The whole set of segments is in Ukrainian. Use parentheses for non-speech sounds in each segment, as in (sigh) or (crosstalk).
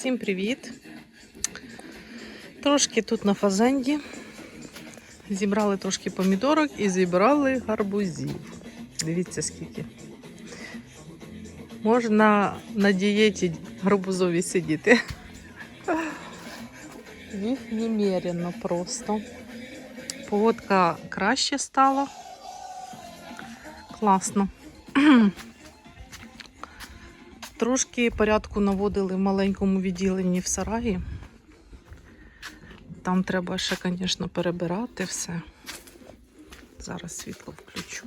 Всім привіт! Трошки тут на фазенді. Зібрали трошки помідорок і зібрали гарбузів. Дивіться скільки. Можна на дієті гарбузові сидіти. Їх немерено просто. Погодка краще стала. Класно. Трошки порядку наводили в маленькому відділенні в сараї. Там треба ще, звісно, перебирати все. Зараз світло включу.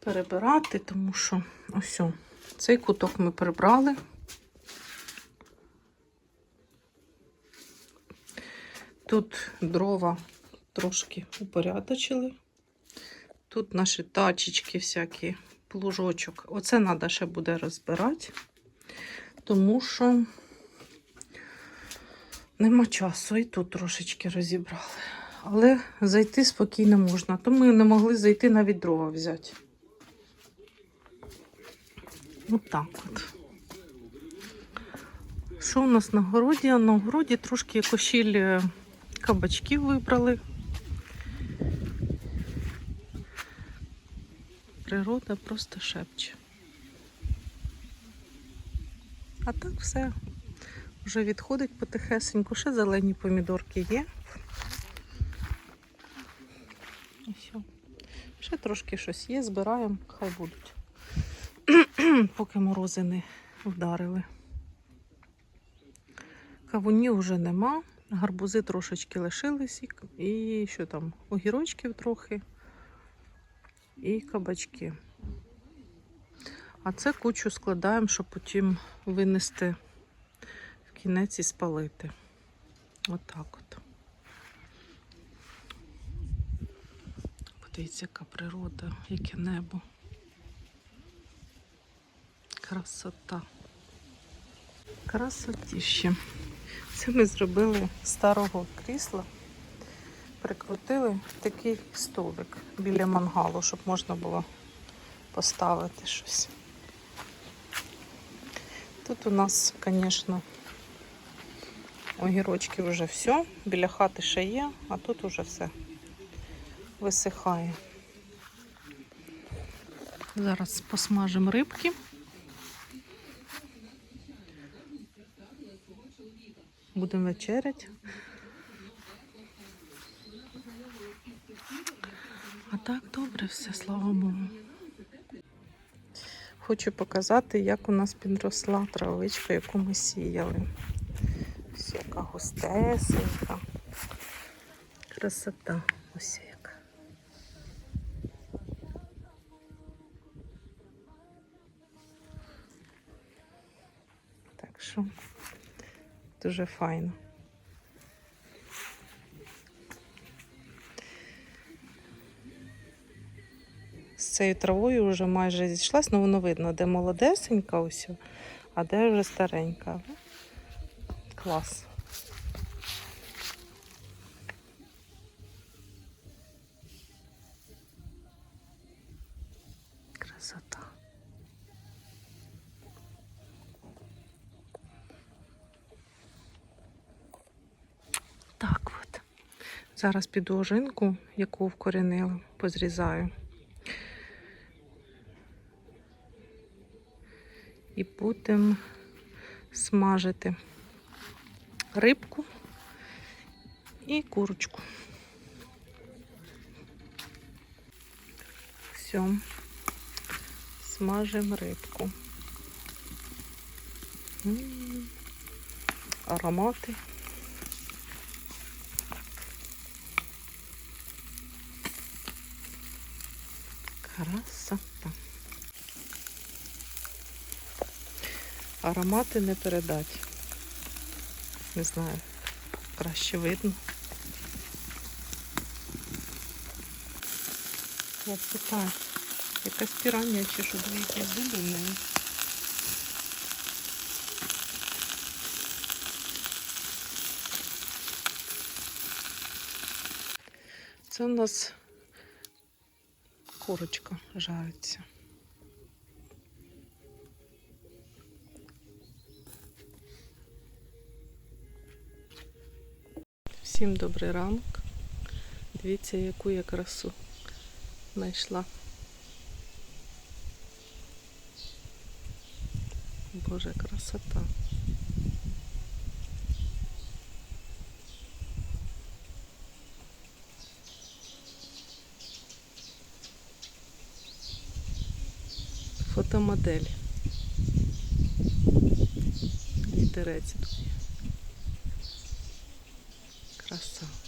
Перебирати, тому що ось цей куток ми прибрали. Тут дрова трошки упорядочили. Тут наші тачечки всякі, плужочок. Оце треба ще буде розбирати, тому що нема часу. І тут трошечки розібрали. Але зайти спокійно можна. То ми не могли зайти навіть дрова взяти. Отак от. Що у нас на городі? На городі трошки кошіль е, кабачків вибрали. Природа просто шепче. А так все вже відходить потихесеньку. Ще зелені помідорки є. І все. Ще трошки щось є, збираємо, хай будуть. (clears throat) Поки морози не вдарили. Кавунів вже нема, гарбузи трошечки лишились, і що там, огірочків трохи і кабачки. А це кучу складаємо, щоб потім винести в кінець і спалити. Отак от. Подивіться, яка природа, яке небо. Красота. Красотіще. Це ми зробили старого крісла. Прикрутили такий столик біля мангалу, щоб можна було поставити щось. Тут у нас, звісно, огірочки вже все. Біля хати ще є, а тут уже все висихає. Зараз посмажемо рибки. Будемо вечеряти. Так добре все, слава Богу. Хочу показати, як у нас підросла травичка, яку ми сіяли. Ось яка густесенька. Красота. Ось яка. Так що дуже файно. Цією травою вже майже зійшлась, ну воно видно, де молодесенька ось, а де вже старенька. Клас. Красота. Зараз піду ожинку, яку вкорінили, позрізаю. І будемо смажити рибку і курочку. Все, смажимо рибку. М, Аромати. Красота. Аромати не передати. Не знаю, краще видно. Я питаю, якась пірання чи що дивіться, зуби в неї. Це у нас курочка жариться. Всім добрий ранок. Дивіться, яку я красу знайшла. Боже, красота. Фотомодель. Вітерець тут є. Краса.